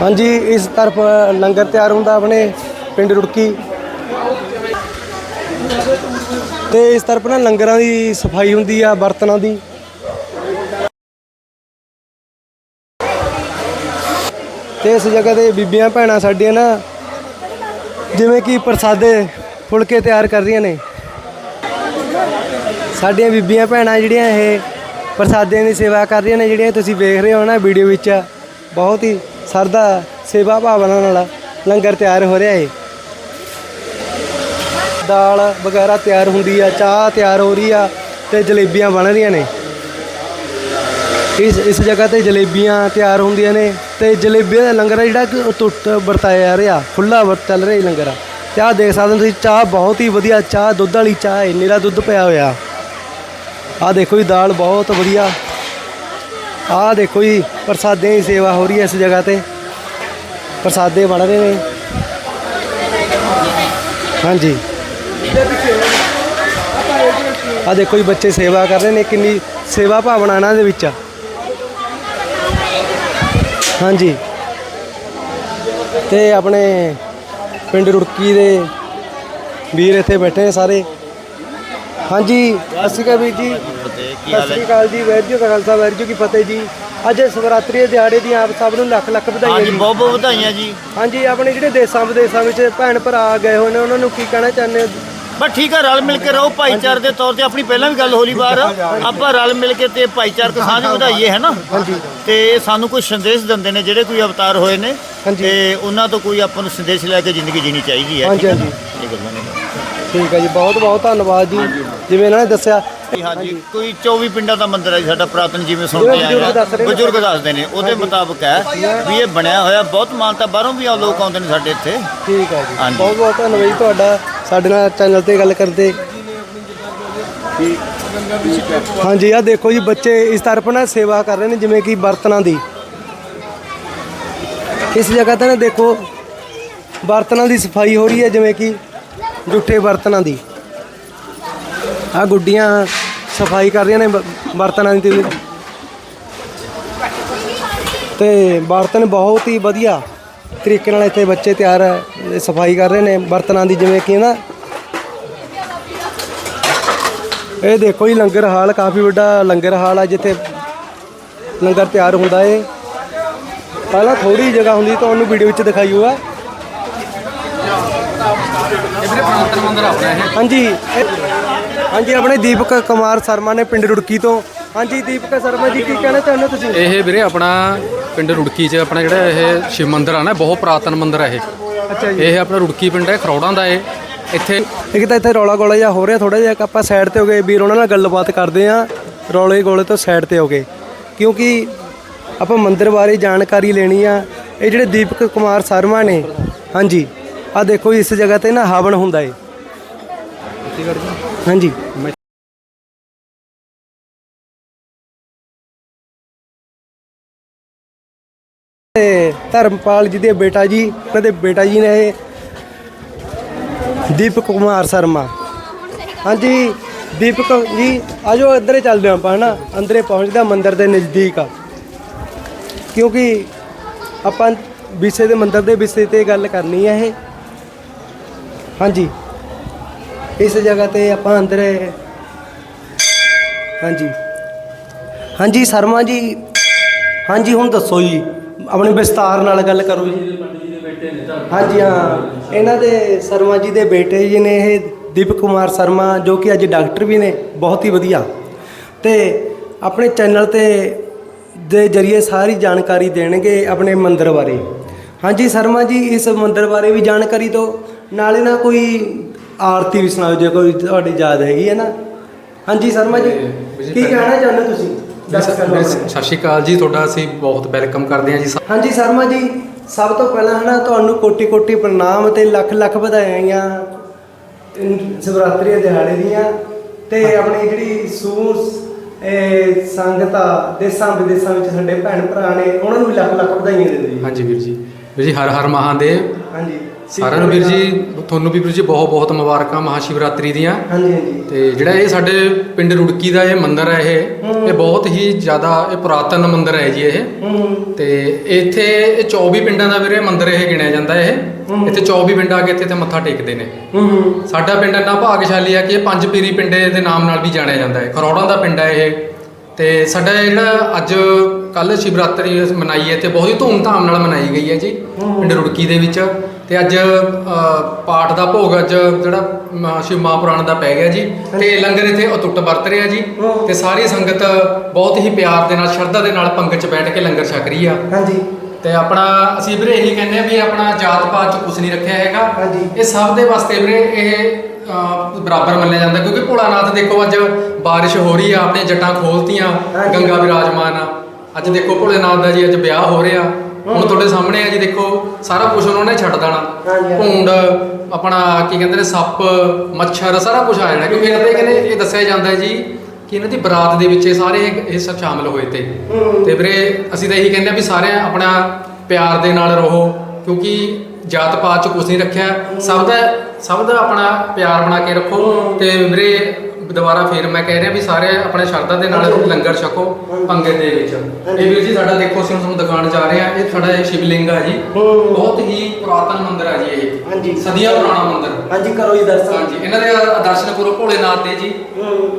ਹਾਂਜੀ, ਇਸ ਤਰਫ ਲੰਗਰ ਤਿਆਰ ਹੁੰਦਾ ਆਪਣੇ ਪਿੰਡ ਰੁੜਕੀ। ਤੇ ਇਸ ਤਰਫ ਨਾ ਲੰਗਰਾਂ ਦੀ ਸਫ਼ਾਈ ਹੁੰਦੀ ਆ, ਬਰਤਨਾਂ ਦੀ। ਤੇ ਇਸ ਜਗ੍ਹਾ ਤੇ ਬੀਬੀਆਂ ਭੈਣਾਂ ਸਾਡੀਆਂ ਨਾ ਜਿਵੇਂ ਕਿ ਪ੍ਰਸਾਦੇ ਫੁਲਕੇ ਤਿਆਰ ਕਰ ਰਹੀਆਂ ਨੇ। ਸਾਡੀਆਂ ਬੀਬੀਆਂ ਭੈਣਾਂ ਜਿਹੜੀਆਂ ਇਹ ਪ੍ਰਸਾਦਿਆਂ ਦੀ ਸੇਵਾ ਕਰ ਰਹੀਆਂ ਨੇ, ਜਿਹੜੀਆਂ ਤੁਸੀਂ ਵੇਖ ਰਹੇ ਹੋ ਨਾ ਵੀਡੀਓ ਵਿੱਚ, ਬਹੁਤ ਹੀ ਸਰਦਾ ਸੇਵਾ ਭਾਵਨਾ ਨਾਲ ਲੰਗਰ ਤਿਆਰ ਹੋ ਰਿਹਾ ਹੈ ਦਾਲ ਵਗੈਰਾ ਤਿਆਰ ਹੁੰਦੀ ਆ, ਚਾਹ ਤਿਆਰ ਹੋ ਰਹੀ ਆ ਤੇ ਜਲੇਬੀਆਂ ਬਣ ਰਹੀਆਂ ਨੇ। ਇਸ ਇਸ ਜਗ੍ਹਾ ਤੇ ਜਲੇਬੀਆਂ ਤਿਆਰ ਹੁੰਦੀਆਂ ਨੇ ਤੇ ਜਲੇਬੀਆਂ ਦਾ ਲੰਗਰ ਆ ਜਿਹੜਾ ਕਿ ਟੁੱਟ ਵਰਤਾਇਆ ਜਾ ਰਿਹਾ ਖੁੱਲਾ ਵਰਤ ਚੱਲ ਰਿਹਾ ਇਹ ਲੰਗਰ ਤੇ ਆਹ ਦੇਖ ਸਕਦੇ ਹੋ ਤੁਸੀਂ, ਚਾਹ ਬਹੁਤ ਹੀ ਵਧੀਆ, ਚਾਹ ਦੁੱਧ ਵਾਲੀ ਚਾਹ ਹੈ ਨੀਰਾ ਦੁੱਧ ਪਿਆ ਹੋਇਆ। ਆਹ ਦੇਖੋ ਜੀ, ਦਾਲ ਬਹੁਤ ਵਧੀਆ। ਆਹ ਦੇਖੋ ਜੀ ਪ੍ਰਸਾਦਿਆਂ ਦੀ ਸੇਵਾ ਹੋ ਰਹੀ ਹੈ ਇਸ ਜਗ੍ਹਾ ਤੇ। ਪ੍ਰਸਾਦੇ ਬਣ ਰਹੇ ਨੇ। ਹਾਂਜੀ। ਆਹ ਦੇਖੋ ਜੀ, ਬੱਚੇ ਸੇਵਾ ਕਰ ਰਹੇ ਨੇ, ਕਿੰਨੀ ਸੇਵਾ ਭਾਵਨਾ ਇਹਨਾਂ ਦੇ ਵਿੱਚ ਆ। ਹਾਂਜੀ। ਤੇ ਆਪਣੇ ਪਿੰਡ ਰੁੜਕੀ ਦੇ ਵੀਰ ਇੱਥੇ ਬੈਠੇ ਨੇ ਸਾਰੇ। ਹਾਂਜੀ। ਸਤਿ ਸ਼੍ਰੀ ਅਕਾਲ ਵੀਰ ਜੀ। ਕੀ ਸਤਿ ਸ਼੍ਰੀ ਅਕਾਲ ਜੀ ਵੈਰ ਜੀ ਕਾ ਖਾਲਸਾ ਵੈਰ ਜੀ ਕੀ ਫਤਿਹ ਜੀ। ਅੱਜ ਸਵਰਾਤਰੀ ਦੇ ਦਿਹਾੜੇ ਦੀ ਆਪ ਸਭ ਨੂੰ ਲੱਖ ਲੱਖ ਵਧਾਈਆਂ ਹਾਂਜੀ ਜੀ। ਬਹੁਤ ਬਹੁਤ ਵਧਾਈਆਂ ਜੀ। ਹਾਂਜੀ ਆਪਣੇ ਜਿਹੜੇ ਦੇਸਾਂ ਵਿਦੇਸਾਂ ਵਿੱਚ ਭੈਣ ਭਰਾ ਗਏ ਹੋਏ ਨੇ ਉਹਨਾਂ ਨੂੰ ਕੀ ਕਹਿਣਾ ਚਾਹੁੰਦੇ ਹੋ? ਬਸ ਠੀਕ ਆ ਰਲ ਮਿਲ ਕੇ ਰਹੋ ਭਾਈਚਾਰੇ ਦੇ ਤੌਰ ਤੇ ਆਪਣੀ ਪਹਿਲਾਂ ਵੀ ਗੱਲ ਹੋਲੀ ਵਾਰ ਆਪਾਂ ਰਲ ਮਿਲ ਕੇ ਤੇ ਭਾਈਚਾਰਕ ਸਾਂਝ ਵਧਾਈਏ ਹੈ ਨਾ? ਤੇ ਸਾਨੂੰ ਕੋਈ ਸੰਦੇਸ਼ ਦਿੰਦੇ ਨੇ ਜਿਹੜੇ ਕੋਈ ਅਵਤਾਰ ਹੋਏ ਨੇ। ਤੇ ਉਹਨਾਂ ਤੋਂ ਕੋਈ ਆਪਾਂ ਨੂੰ ਸੰਦੇਸ਼ ਲੈ ਕੇ ਜ਼ਿੰਦਗੀ ਜੀਣੀ ਚਾਹੀਦੀ ਹੈ। ਹਾਂਜੀ, ਠੀਕ ਹੈ ਨਾ? ਹਾਂਜੀ। ਇਹ ਗੱਲਾਂ ਨੇ। ਠੀਕ ਹੈ ਜੀ ਬਹੁਤ ਬਹੁਤ ਧੰਨਵਾਦ ਜੀ। ਜਿਵੇਂ ਇਹਨਾਂ ਨੇ ਦੱਸਿਆ। ਹਾਂਜੀ ਕੋਈ 24 ਪਿੰਡਾਂ ਦਾ ਮੰਦਿਰ ਹੈ ਸਾਡਾ ਪ੍ਰਾਤਨ ਜਿਵੇਂ ਸੁਣਦੇ ਆ। ਬਜ਼ੁਰਗ ਦੱਸਦੇ ਨੇ ਉਹਦੇ ਮੁਤਾਬਕ ਹੈ ਵੀ ਇਹ ਬਣਿਆ ਹੋਇਆ ਬਹੁਤ ਮਾਨਤਾ ਬਾਹਰੋਂ ਵੀ ਆ ਲੋਕ ਆਉਂਦੇ ਨੇ ਸਾਡੇ ਇੱਥੇ। ਠੀਕ ਹੈ ਜੀ। ਬਹੁਤ ਬਹੁਤ ਧੰਨਵਾਦ ਜੀ ਤੁਹਾਡਾ। ਸਾਡੇ ਨਾਲ ਚੈਨਲ ਤੇ ਗੱਲ ਕਰਦੇ। ਹਾਂਜੀ ਆ ਦੇਖੋ ਜੀ ਬੱਚੇ ਇਸ ਤਰਫ ਨਾਲ ਸੇਵਾ ਕਰ ਰਹੇ ਨੇ ਜਿਵੇਂ ਕਿ ਬਰਤਨਾਂ ਦੀ। ਇਸ ਜਗ੍ਹਾ ਤੇ ਨਾ ਦੇਖੋ ਬਰਤਨਾਂ ਦੀ ਸਫ਼ਾਈ ਹੋ ਰਹੀ ਹੈ ਜਿਵੇਂ ਕਿ ਜੁੱਠੇ ਬਰਤਨਾਂ ਦੀ। ਆ ਗੁੱਡੀਆਂ ਸਫ਼ਾਈ ਕਰ ਰਹੀਆਂ ਨੇ ਬਰਤਨਾਂ ਦੀ ਤੇ ਬਰਤਨ ਬਹੁਤ ਹੀ ਵਧੀਆ। ਤਰੀਕੇ ਨਾਲ ਇੱਥੇ ਬੱਚੇ ਤਿਆਰ ਸਫ਼ਾਈ ਕਰ ਰਹੇ ਨੇ ਬਰਤਨਾਂ ਦੀ ਜਿਵੇਂ ਕਿ ਨਾ। ਇਹ ਦੇਖੋ ਜੀ ਲੰਗਰ ਹਾਲ ਕਾਫੀ ਵੱਡਾ ਲੰਗਰ ਹਾਲ ਆ ਜਿੱਥੇ ਲੰਗਰ ਤਿਆਰ ਹੁੰਦਾ ਏ। ਪਹਿਲਾਂ ਥੋੜੀ ਜਗ੍ਹਾ ਹੁੰਦੀ ਤੁਹਾਨੂੰ ਵੀਡੀਓ ਵਿੱਚ ਦਿਖਾਈ ਹੋਆ ਹਾਂਜੀ ਹਾਂਜੀ ਆਪਣੇ ਦੀਪਕ ਕੁਮਾਰ ਸ਼ਰਮਾ ਨੇ ਪਿੰਡ ਰੁੜਕੀ ਤੋਂ। ਹਾਂਜੀ ਦੀਪਕ ਸ਼ਰਮਾ ਜੀ ਕੀ ਕਹਿਣਾ ਚਾਹੁੰਦੇ ਹੋ ਤੁਸੀਂ? ਇਹ ਵੀਰੇ ਆਪਣਾ ਪਿੰਡ ਰੁੜਕੀ 'ਚ ਆਪਣਾ ਜਿਹੜਾ ਇਹ ਸ਼ਿਵ ਮੰਦਿਰ ਆ ਨਾ ਬਹੁਤ ਪ੍ਰਾਤਨ ਮੰਦਿਰ ਹੈ ਇਹ। ਅੱਛਾ ਜੀ। ਇਹ ਆਪਣਾ ਰੁੜਕੀ ਪਿੰਡ ਹੈ ਖਰੌੜਾਂ ਦਾ ਇਹ। ਇੱਥੇ ਇੱਕ ਤਾਂ ਇੱਥੇ ਰੌਲਾ ਗੋਲਾ ਜਿਹਾ ਹੋ ਰਿਹਾ ਥੋੜਾ ਜਿਹਾ ਆਪਾਂ ਸਾਈਡ ਤੇ ਹੋ ਗਏ। ਵੀਰ ਉਹਨਾਂ ਨਾਲ ਗੱਲਬਾਤ ਕਰਦੇ ਆ ਰੌਲੇ ਗੋਲੇ ਤੋਂ ਸਾਈਡ ਤੇ ਹੋ ਗਏ। ਕਿਉਂਕਿ ਆਪਾਂ ਮੰਦਿਰ ਬਾਰੇ ਜਾਣਕਾਰੀ ਲੈਣੀ ਆ। ਇਹ ਜਿਹੜੇ ਦੀਪਕ ਕੁਮਾਰ ਸ਼ਰਮਾ ਨੇ ਹਾਂਜੀ। ਆ ਦੇਖੋ ਇਸ ਜਗ੍ਹਾ ਤੇ ਨਾ ਹਵਨ ਹੁੰਦਾ ਏ। ਹਾਂਜੀ। ਤੇ ਧਰਮਪਾਲ ਜੀ ਦੇ ਬੇਟਾ ਜੀ, ਉਹਨਾਂ ਦੇ ਬੇਟਾ ਜੀ ਨੇ ਇਹ ਦੀਪਕ ਕੁਮਾਰ ਸ਼ਰਮਾ। ਹਾਂਜੀ, ਦੀਪਕ ਜੀ, ਆਜੋ ਇੱਧਰ ਹੀ ਚੱਲਦੇ ਹਾਂ ਆਪਾਂ, ਹਨਾ? ਅੰਦਰੇ ਪਹੁੰਚਦੇ ਹਾਂ, ਮੰਦਿਰ ਦੇ ਨਜ਼ਦੀਕ ਆ। ਕਿਉਂਕਿ ਆਪਾਂ ਵਿਸ਼ੇ ਦੇ, ਮੰਦਿਰ ਦੇ ਵਿਸ਼ੇ ਤੇ ਗੱਲ ਕਰਨੀ ਹੈ ਇਹ। ਹਾਂਜੀ। ਇਸ ਜਗ੍ਹਾ ਤੇ ਆਪਾਂ ਅੰਦਰ ਹਾਂਜੀ। ਹਾਂਜੀ, ਸ਼ਰਮਾ ਜੀ। ਹਾਂਜੀ, ਹੁਣ ਦੱਸੋ ਜੀ। ਆਪਣੇ ਵਿਸਤਾਰ ਨਾਲ ਗੱਲ ਕਰੋ ਜੀ। ਹਾਂਜੀ ਹਾਂ। ਇਹਨਾਂ ਦੇ ਸ਼ਰਮਾ ਜੀ ਦੇ ਬੇਟੇ ਜੀ ਨੇ ਇਹ ਦੀਪਕ ਕੁਮਾਰ ਸ਼ਰਮਾ ਜੋ ਕਿ ਅੱਜ ਡਾਕਟਰ ਵੀ ਨੇ ਬਹੁਤ ਹੀ ਵਧੀਆ। ਤੇ ਆਪਣੇ ਚੈਨਲ ਤੇ ਦੇ ਜਰੀਏ ਸਾਰੀ ਜਾਣਕਾਰੀ ਦੇਣਗੇ ਆਪਣੇ ਮੰਦਿਰ ਬਾਰੇ। ਹਾਂਜੀ ਸ਼ਰਮਾ ਜੀ ਇਸ ਮੰਦਿਰ ਬਾਰੇ ਵੀ ਜਾਣਕਾਰੀ ਦਿਓ। ਨਾਲੇ ਨਾ ਕੋਈ ਆਰਤੀ ਵੀ ਸੁਣਾਓ ਜੇ ਕੋਈ ਤੁਹਾਡੀ ਯਾਦ ਹੈਗੀ ਹੈ ਨਾ। ਹਾਂਜੀ ਸ਼ਰਮਾ ਜੀ ਕੀ ਕਹਿਣਾ ਚਾਹੁੰਦੇ ਤੁਸੀਂ? ਸਤਿ ਸ਼੍ਰੀ ਅਕਾਲ ਜੀ ਤੁਹਾਡਾ ਅਸੀਂ ਬਹੁਤ ਵੈਲਕਮ ਕਰਦੇ ਹਾਂ ਜੀ। ਹਾਂਜੀ ਸ਼ਰਮਾ ਜੀ ਸਭ ਤੋਂ ਪਹਿਲਾਂ ਹਨਾ ਤੁਹਾਨੂੰ ਕੋਟੀ ਕੋਟੀ ਪ੍ਰਣਾਮ ਤੇ ਲੱਖ ਲੱਖ ਵਧਾਈਆਂ ਸ਼ਿਵਰਾਤਰੀ ਦੇ ਦਿਹਾੜੇ ਦੀਆਂ ਤੇ ਆਪਣੀ ਜਿਹੜੀ ਸੂਰ ਇਹ ਸੰਗਤ ਆ ਦੇਸਾਂ ਵਿਦੇਸਾਂ ਵਿੱਚ ਸਾਡੇ ਭੈਣ ਭਰਾ ਨੇ ਉਹਨਾਂ ਨੂੰ ਵੀ ਲੱਖ ਲੱਖ ਵਧਾਈਆਂ ਦਿੰਦੇ ਜੀ। ਹਾਂਜੀ ਵੀਰ ਜੀ। ਵੀਰ ਜੀ ਹਰ ਹਰ ਮਹਾਦੇਵ। ਹਾਂਜੀ। ਸਾਰਿਆਂ ਨੂੰ ਵੀਰ ਜੀ ਤੁਹਾਨੂੰ ਵੀ ਵੀਰ ਜੀ ਬਹੁਤ ਬਹੁਤ ਮੁਬਾਰਕਾਂ ਮਹਾਸ਼ਿਵਰਾਤਰੀ ਦੀਆਂ। ਹਾਂਜੀ ਹਾਂਜੀ। ਤੇ ਜਿਹੜਾ ਇਹ ਸਾਡੇ ਪਿੰਡ ਰੁੜਕੀ ਦਾ ਇਹ ਮੰਦਿਰ ਹੈ ਇਹ ਇਹ ਬਹੁਤ ਹੀ ਜ਼ਿਆਦਾ ਇਹ ਪੁਰਾਤਨ ਮੰਦਿਰ ਹੈ ਜੀ ਇਹ। ਤੇ ਇੱਥੇ ਇਹ 24 ਪਿੰਡਾਂ ਦਾ ਵੀਰੇ ਮੰਦਿਰ ਇਹ ਗਿਣਿਆ ਜਾਂਦਾ ਇਹ। ਇੱਥੇ 24 ਪਿੰਡ ਆ ਕੇ ਇੱਥੇ ਤੇ ਮੱਥਾ ਟੇਕਦੇ ਨੇ। ਸਾਡਾ ਪਿੰਡ ਇੰਨਾ ਭਾਗਸ਼ਾਲੀ ਹੈ ਕਿ ਇਹ ਪੰਜ ਪੀਰੀ ਪਿੰਡੇ ਦੇ ਨਾਮ ਨਾਲ ਵੀ ਜਾਣਿਆ ਜਾਂਦਾ ਹੈ। ਖਰੌੜਾਂ ਦਾ ਪਿੰਡ ਹੈ ਇਹ। ਤੇ ਸਾਡਾ ਜਿਹੜਾ ਅੱਜ ਕੱਲ ਸ਼ਿਵਰਾਤਰੀ ਮਨਾਈ ਹੈ ਤੇ ਬਹੁਤ ਹੀ ਧੂਮ-ਧਾਮ ਨਾਲ ਮਨਾਈ ਗਈ ਹੈ ਜੀ ਪਿੰਡ ਰੁੜਕੀ ਦੇ ਵਿੱਚ। ਤੇ ਅੱਜ ਅ, ਪਾਠ ਦਾ ਭੋਗ ਅੱਜ ਜਿਹੜਾ ਮ- ਸ਼ਿਵ ਮਹਾਪੁਰਾਣ ਦਾ ਪੈ ਗਿਆ ਜੀ। ਤੇ ਲੰਗਰ ਇੱਥੇ ਅਟੁੱਟ ਵਰਤ ਰਿਹਾ ਜੀ। ਤੇ ਸਾਰੀ ਸੰਗਤ ਬਹੁਤ ਹੀ ਪਿਆਰ ਦੇ ਨਾਲ ਸ਼ਰਧਾ ਦੇ ਨਾਲ ਪੰਗਤ 'ਚ ਬੈਠ ਕੇ ਲੰਗਰ ਛਕ ਰਹੀ ਆ। ਹਾਂਜੀ। ਤੇ ਆਪਣਾ ਅਸੀਂ ਵੀਰੇ ਇਹੀ ਕਹਿੰਦੇ ਆ ਵੀ ਆਪਣਾ ਜਾਤ ਪਾਤ ਚ ਕੁਝ ਨਹੀਂ ਰੱਖਿਆ ਹੈਗਾ। ਹਾਂਜੀ। ਇਹ ਸਭ ਦੇ ਵਾਸਤੇ ਵੀਰੇ ਇਹ ਅਹ, ਬਰਾਬਰ ਮੰਨਿਆ ਜਾਂਦਾ। ਕਿਉਂਕਿ ਭੋਲਾਨਾਥ ਦੇਖੋ ਅੱਜ ਬਾਰਿਸ਼ ਹੋ ਰਹੀ ਆ ਆਪਣੇ ਜੱਟਾਂ ਖੋਲਤੀਆਂ ਹਾਂਜੀ। ਗੰਗਾ ਵਿਰਾਜਮਾਨ ਆ। ਅੱਜ ਦੇਖੋ ਭੋਲੇਨਾਥ ਦਾ ਜੀ ਅੱਜ ਵਿਆਹ ਹੋ ਰਿਹਾ। ਹੁਣ ਤੁਹਾਡੇ ਸਾਹਮਣੇ ਆ ਜੀ ਦੇਖੋ ਸਾਰਾ ਕੁਝ ਉਹਨਾਂ ਨੇ ਛੱਡ ਦੇਣਾ। ਭੂੰਡ ਆਪਣਾ ਕੀ ਕਹਿੰਦੇ ਨੇ ਸੱਪ ਮੱਛਰ ਸਾਰਾ ਕੁਝ ਆ ਜਾਣਾ। ਕਿਉਂਕਿ ਇਹਨਾਂ ਦੇ ਕਹਿੰਦੇ ਇਹ ਦੱਸਿਆ ਜਾਂਦਾ ਜੀ ਕਿ ਇਹਨਾਂ ਦੀ ਬਰਾਤ ਦੇ ਵਿੱਚ ਇਹ ਸਾਰੇ ਇਹ ਸਭ ਸ਼ਾਮਲ ਹੋਏ ਤੇ। ਤੇ ਵੀਰੇ ਅਸੀਂ ਤਾਂ ਇਹੀ ਕਹਿੰਦੇ ਆ ਵੀ ਸਾਰੇ ਆਪਣਾ ਪਿਆਰ ਦੇ ਨਾਲ ਰਹੋ ਕਿਉਂਕਿ ਜਾਤ ਪਾਤ ਚ ਕੁਝ ਨਹੀਂ ਰੱਖਿਆ। ਸਭ ਦਾ ਸਭ ਦਾ ਆਪਣਾ ਪਿਆਰ ਬਣਾ ਕੇ ਰੱਖੋ। ਤੇ ਵੀਰੇ ਦੁਬਾਰਾ ਫੇਰ ਮੈਂ ਕਹਿ ਰਿਹਾ ਵੀ ਸਾਰੇ ਆਪਣੇ ਸ਼ਰਧਾ ਦੇ ਨਾਲ ਲੰਗਰ ਛਕੋ ਪੰਗਤ ਦੇ ਵਿੱਚ। ਇਹ ਵੀਰ ਜੀ ਸਾਡਾ ਦੇਖੋ ਅਸੀਂ ਤੁਹਾਨੂੰ ਦਿਖਾਉਣ ਜਾ ਰਹੇ ਹਾਂ ਇਹ ਸਾਡਾ ਸ਼ਿਵਲਿੰਗ ਆ ਜੀ। ਬਹੁਤ ਹੀ ਪੁਰਾਤਨ ਮੰਦਿਰ ਆ ਜੀ ਇਹ। ਹਾਂਜੀ। ਸਦੀਆਂ ਪੁਰਾਣਾ ਮੰਦਿਰ। ਹਾਂਜੀ ਕਰੋ ਜੀ ਦਰਸ਼ਨ। ਹਾਂਜੀ ਇਹਨਾਂ ਦੇ ਦਰਸ਼ਨ ਕਰੋ ਭੋਲੇਨਾਥ ਦੇ ਜੀ।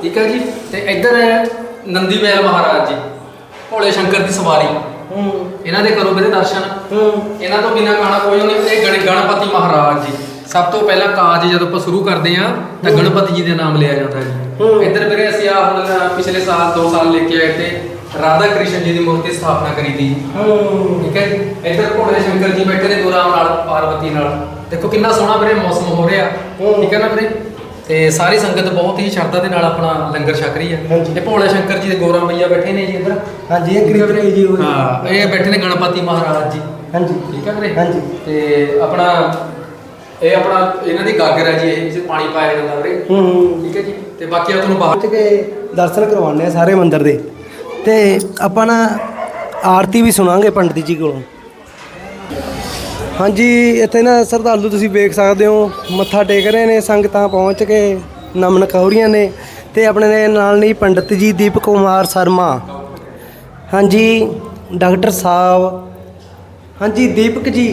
ਠੀਕ ਹੈ ਜੀ? ਤੇ ਇੱਧਰ ਹੈ ਨੰਦੀ ਬੈਲ ਮਹਾਰਾਜ ਜੀ। ਭੋਲੇ ਸ਼ੰਕਰ ਦੀ ਸਵਾਰੀ। ਹੂੰ। ਇਹਨਾਂ ਦੇ ਕਰੋ ਵੀਰੇ ਦਰਸ਼ਨ। ਹੂੰ। ਇਹਨਾਂ ਤੋਂ ਬਿਨਾਂ ਕਹਾਣਾ ਕੋਈ ਨਹੀਂ ਇਹ ਗਣ- ਗਣਪਤੀ ਮਹਾਰਾਜ ਜੀ। ਸਭ ਤੋਂ ਪਹਿਲਾਂ ਕਾਜ ਜਦੋਂ ਆਪਾਂ ਸ਼ੁਰੂ ਕਰਦੇ ਆ ਤਾਂ ਗਣਪਤੀ ਜੀ ਦੇ ਨਾਮ ਲਿਆ ਜਾਂਦਾ ਹੈ। ਜੀ ਇੱਧਰ ਵੀਰੇ ਅਸੀਂ ਆ ਹੁਣ ਪਿਛਲੇ ਸਾਲ 2 ਸਾਲ ਲੈ ਕੇ ਆਏ ਤੇ ਰਾਧਾ ਕ੍ਰਿਸ਼ਨ ਜੀ ਦੀ ਮੂਰਤੀ ਸਥਾਪਨਾ ਕਰੀ ਦੀ। ਠੀਕ ਹੈ ਜੀ? ਇੱਧਰ ਭੋਲੇ ਸ਼ੰਕਰ ਜੀ ਬੈਠੇ ਨੇ ਗੋਰਾਮ ਨਾਲ ਪਾਰਵਤੀ ਨਾਲ। ਦੇਖੋ ਕਿੰਨਾ ਸੋਹਣਾ ਵੀਰੇ ਮੌਸਮ ਹੋ ਰਿਹਾ। ਠੀਕ ਹੈ ਨਾ ਵੀਰੇ? ਤੇ ਸਾਰੀ ਸੰਗਤ ਬਹੁਤ ਹੀ ਸ਼ਰਧਾ ਦੇ ਨਾਲ ਆਪਣਾ ਲੰਗਰ ਛਕ ਰਹੀ ਹੈ। ਇਹ ਭੋਲੇ ਸ਼ੰਕਰ ਜੀ ਦੇ ਗੋਰਾਮ ਭਈਆ ਬੈਠੇ ਨੇ ਜੀ ਇੱਧਰ। ਹਾਂਜੀ ਇਹ ਗ੍ਰਿਫਟ ਜੀ ਹੋਈ ਹਾਂ ਇਹ ਬੈਠੇ ਨੇ ਗਣਪਤੀ ਮਹਾਰਾਜ ਜੀ। ਹਾਂਜੀ। ਠੀਕ ਹੈ ਵੀਰੇ? ਹਾਂਜੀ। ਤੇ ਆਪਣਾ ਇਹ ਆਪਣਾ ਇਹਨਾਂ ਦੀ ਗਾਗਰ ਹੈ ਜੀ ਇਹ ਜਿਸ ਪਾਣੀ ਪਾਇਆ ਜਾਂਦਾ ਵੀਰੇ ਹੂੰ ਠੀਕ ਹੈ ਜੀ ਤੇ ਬਾਕੀ ਆ ਤੁਹਾਨੂੰ ਬਾਹਰ ਕੇ ਦਰਸ਼ਨ ਕਰਵਾਉਂਦੇ ਆ ਸਾਰੇ ਮੰਦਿਰ ਦੇ। ਤੇ ਆਪਾਂ ਨਾ ਆਰਤੀ ਵੀ ਸੁਣਾਂਗੇ ਪੰਡਿਤ ਜੀ ਕੋਲੋਂ। ਹਾਂਜੀ ਇੱਥੇ ਨਾ ਸ਼ਰਧਾਲੂ ਤੁਸੀਂ ਵੇਖ ਸਕਦੇ ਹੋ ਮੱਥਾ ਟੇਕ ਰਹੇ ਨੇ ਸੰਗਤਾਂ ਪਹੁੰਚ ਕੇ ਨਮਨ ਕੌਰੀਆਂ ਨੇ ਤੇ ਆਪਣੇ ਦੇ ਨਾਲ ਨਹੀਂ ਪੰਡਿਤ ਜੀ ਦੀਪਕ ਕੁਮਾਰ ਸ਼ਰਮਾ। ਹਾਂਜੀ ਡਾਕਟਰ ਸਾਹਿਬ। ਹਾਂਜੀ ਦੀਪਕ ਜੀ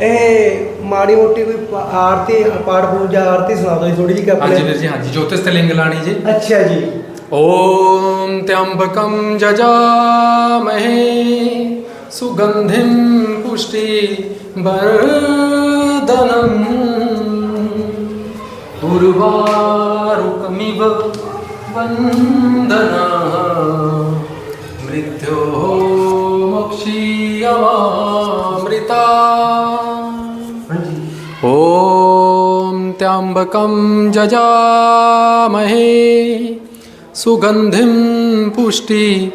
ਇਹ ਮਾੜੀ ਮੋਟੀ ਕੋਈ ਪ- ਆਰਤੀ ਪਾਠ ਪੂਜਾ ਆਰਤੀ ਸੁਣਾ ਦਿਓ ਥੋੜੀ ਜਿਹੀ ਹਾਂਜੀ ਆਪਣੇ ਵੀਰ ਜੀ ਹਾਂਜੀ ਜੋਤਿਸ਼ ਤੇ ਲਿੰਗ ਲਾਣੀ ਜੀ ਅੱਛਾ ਜੀ ॐ त्र्यम्बकं जजामहे सुगन्धिं पुष्टिवर्धनम् उर्वारुकमिव वन्दना मृत्योः मोक्षीयमामृता त्र्यम्बकं जजामहे सुगन्धिं पुष्टिवर्धनम्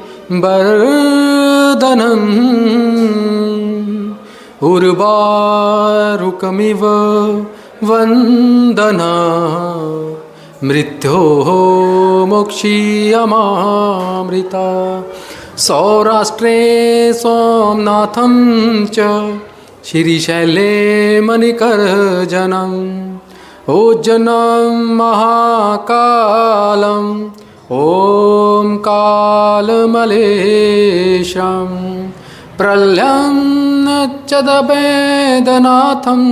उर्वारुकमिव वन्दना मृत्योः मोक्षीयमामृता सौराष्ट्रे सोमनाथं च श्रीशैले मणिकर्जनम् ओज्जनं महाकालम् ॐ कालमलेशं प्रल्यन्नच्चदवेदनाथं